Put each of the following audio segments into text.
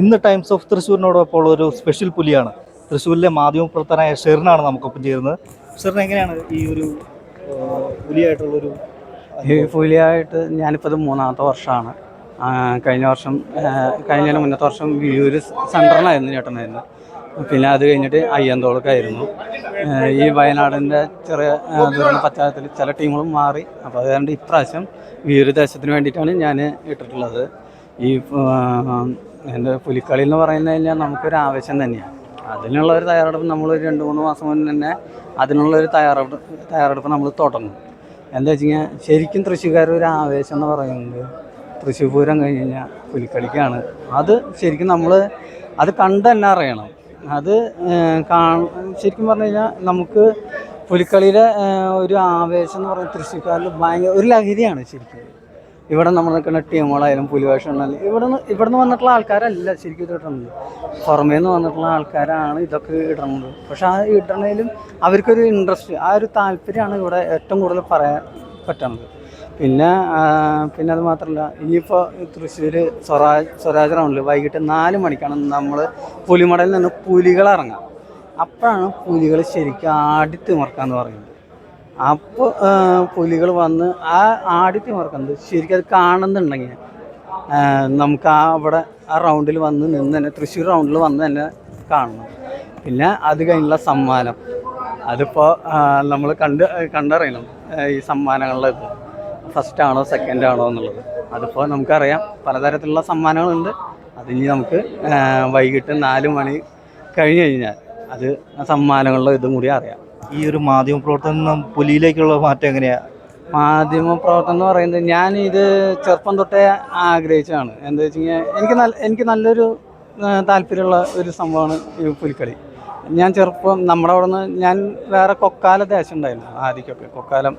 ഇന്ന് times of തൃശ്ശൂരിനോടൊപ്പം ഉള്ള ഒരു സ്പെഷ്യൽ പുലിയാണ്. തൃശ്ശൂരിലെ മാധ്യമപ്രവർത്തനായ ഷെറിനാണ് നമുക്കൊപ്പം ചേരുന്നത്. ഷെറിന് എങ്ങനെയാണ് ഈ ഒരു പുലിയായിട്ടുള്ളൊരു ഈ പുലിയായിട്ട് ഞാനിപ്പോൾ ഇത് മൂന്നാമത്തെ വർഷമാണ്. കഴിഞ്ഞ വർഷം കഴിഞ്ഞ മുന്നത്തെ വർഷം വിയൂര് സെന്ററിനായിരുന്നു ചേട്ടനായിരുന്നു. പിന്നെ അത് കഴിഞ്ഞിട്ട് അയ്യന്തോളക്കായിരുന്നു ഈ വയനാടിന്റെ ചെറിയ ദുരന്ത പശ്ചാത്തലത്തിൽ ചില ടീമുകളും മാറി. അപ്പോൾ അതുകൊണ്ട് ഇപ്രാവശ്യം വിയൂര് ദേശത്തിന് വേണ്ടിയിട്ടാണ് ഞാൻ ഇട്ടിട്ടുള്ളത്. ഈ എന്റെ പുലിക്കളി എന്ന് പറയുന്നത് കഴിഞ്ഞാൽ നമുക്കൊരു ആവശ്യം തന്നെയാണ് അതിനുള്ള ഒരു തയ്യാറെടുപ്പ് നമ്മൾ ഒരു രണ്ട് മൂന്ന് മാസം മുന്നേ തന്നെ അതിനുള്ള ഒരു തയ്യാറെടുപ്പ് തയ്യാറെടുപ്പ് നമ്മൾ തുടങ്ങും. എന്താ വെച്ച് കഴിഞ്ഞാൽ ശരിക്കും തൃശ്ശൂർക്കാർ ഒരു ആവേശം എന്ന് പറയുന്നത് തൃശ്ശൂർ പൂരം കഴിഞ്ഞ് കഴിഞ്ഞാൽ പുലിക്കളിക്കാണ്. അത് ശരിക്കും നമ്മൾ അത് കണ്ട് തന്നെ അറിയണം. അത് കാ ശരിക്കും പറഞ്ഞു കഴിഞ്ഞാൽ നമുക്ക് പുലിക്കളിയിലെ ഒരു ആവേശം എന്ന് പറയുന്നത് തൃശ്ശൂർക്കാരിൽ ഭയങ്കര ഒരു ലഹരിയാണ് ശരിക്കും. ഇവിടെ നമ്മൾ നിൽക്കുന്ന ടീമുകളായാലും പുലിവേഷം ഉണ്ടെങ്കിലും ഇവിടെ നിന്ന് ഇവിടെ നിന്ന് വന്നിട്ടുള്ള ആൾക്കാരല്ല ശരിക്കും ഇത് പുറമേ നിന്ന് വന്നിട്ടുള്ള ആൾക്കാരാണ് ഇതൊക്കെ ഇടുന്നത് പക്ഷെ ആ ഇടണേലും അവർക്കൊരു ഇൻട്രസ്റ്റ് ആ ഒരു താല്പര്യമാണ് ഇവിടെ ഏറ്റവും കൂടുതൽ പറയാൻ പറ്റുന്നത്. പിന്നെ പിന്നെ അത് മാത്രമല്ല ഇനിയിപ്പോൾ തൃശ്ശൂർ സ്വരാജ് സ്വരാജ് റൗണ്ടിൽ വൈകിട്ട് നാല് മണിക്കാണ് നമ്മൾ പുലിമടയിൽ നിന്ന് പുലികൾ ഇറങ്ങുക അപ്പോഴാണ് പുലികൾ ശരിക്കും ആടി ആടിത്തിമർക്കാന്ന് പറയുന്നത്. അപ്പോൾ പുലികൾ വന്ന് ആ ആടിത്തിമർക്കുന്നത് ശരിക്കും അത് കാണുന്നുണ്ടെങ്കിൽ നമുക്ക് ആ അവിടെ ആ റൗണ്ടിൽ വന്ന് നിന്ന് തന്നെ തൃശ്ശൂർ റൗണ്ടിൽ വന്ന് തന്നെ കാണണം. പിന്നെ അത് കഴിഞ്ഞുള്ള സമ്മാനം. അതിപ്പോൾ നമ്മൾ കണ്ട് കണ്ടറിയണം ഈ സമ്മാനങ്ങളുടെ ഇത്. ഫസ്റ്റ് ആണോ സെക്കൻഡ് ആണോ എന്നുള്ളത്. അതിപ്പോൾ നമുക്കറിയാം പലതരത്തിലുള്ള സമ്മാനങ്ങളുണ്ട്. അതിനി നമുക്ക് വൈകിട്ട് നാല് മണി കഴിഞ്ഞ് കഴിഞ്ഞാൽ അത് സമ്മാനങ്ങളുടെ ഇതും കൂടി അറിയാം. ഈ ഒരു മാധ്യമപ്രവർത്തനം നിന്നും പുലിയിലേക്കുള്ള മാറ്റം എങ്ങനെയാ? മാധ്യമ പ്രവർത്തനം എന്ന് പറയുന്നത് ഞാൻ ഇത് ചെറുപ്പം തൊട്ടേ ആഗ്രഹിച്ചതാണ്. എന്താ വെച്ച് കഴിഞ്ഞാൽ എനിക്ക് നല്ല എനിക്ക് നല്ലൊരു താല്പര്യമുള്ള ഒരു സംഭവമാണ് ഈ പുലിക്കളി. ഞാൻ ചെറുപ്പം നമ്മുടെ അവിടെ നിന്ന് ഞാൻ വേറെ കൊക്കാല ദേശം ഉണ്ടായിരുന്നു ആദ്യമൊക്കെ കൊക്കാലം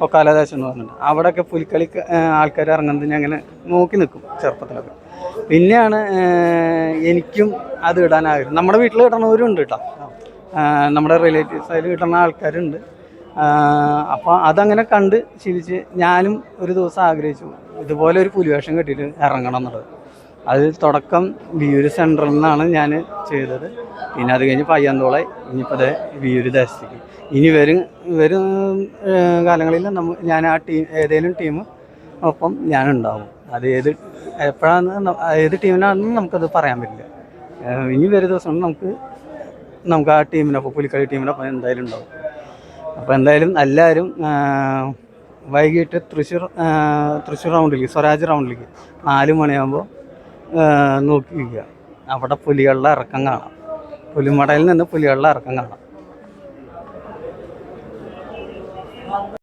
കൊക്കാല ദേശം എന്ന് പറഞ്ഞിട്ട്. അവിടെയൊക്കെ പുലിക്കളി ആൾക്കാർ ഇറങ്ങുന്നത് ഞാൻ അങ്ങനെ നോക്കി നിൽക്കും ചെറുപ്പത്തിലൊക്കെ. പിന്നെയാണ് എനിക്കും അത് ഇടാൻ ആഗ്രഹം. നമ്മുടെ വീട്ടിൽ ഇടണവരും ഉണ്ട് കേട്ടോ. നമ്മുടെ റിലേറ്റീവ്സ് അതിൽ കിട്ടുന്ന ആൾക്കാരുണ്ട്. അപ്പോൾ അതങ്ങനെ കണ്ട് ശീലിച്ച് ഞാനും ഒരു ദിവസം ആഗ്രഹിച്ചു ഇതുപോലെ ഒരു പുലിവേഷം കെട്ടിയിട്ട് ഇറങ്ങണം എന്നുള്ളത്. അതിൽ തുടക്കം വിയൂര് സെന്ററിൽ നിന്നാണ് ഞാൻ ചെയ്തത്. പിന്നെ അത് കഴിഞ്ഞ് പയ്യന്തോളെ ഇനിയിപ്പോൾ വിയൂര് ദേശത്തേക്ക്. ഇനി വരും വരും കാലങ്ങളിൽ നമ്മ ഞാൻ ആ ടീം ഏതെങ്കിലും ടീം ഒപ്പം ഞാനുണ്ടാവും. അത് ഏത് എപ്പോഴാണ് ഏത് ടീമിനാണെന്ന് നമുക്കത് പറയാൻ പറ്റില്ല. ഇനി വരും ദിവസം നമുക്ക് നമുക്ക് ആ ടീമിനൊപ്പം പുലിക്കളി ടീമിനൊപ്പം എന്തായാലും ഉണ്ടാവും. അപ്പോൾ എന്തായാലും എല്ലാവരും വൈകിട്ട് തൃശ്ശൂർ തൃശ്ശൂർ റൗണ്ടിലേക്ക് സ്വരാജ് റൗണ്ടിലേക്ക് നാല് മണിയാകുമ്പോൾ നോക്കിയിരിക്കുക. അവിടെ പുലികളുടെ ഇറക്കം കാണാം. പുലിമടയിൽ നിന്ന് പുലികളുടെ ഇറക്കം കാണാം.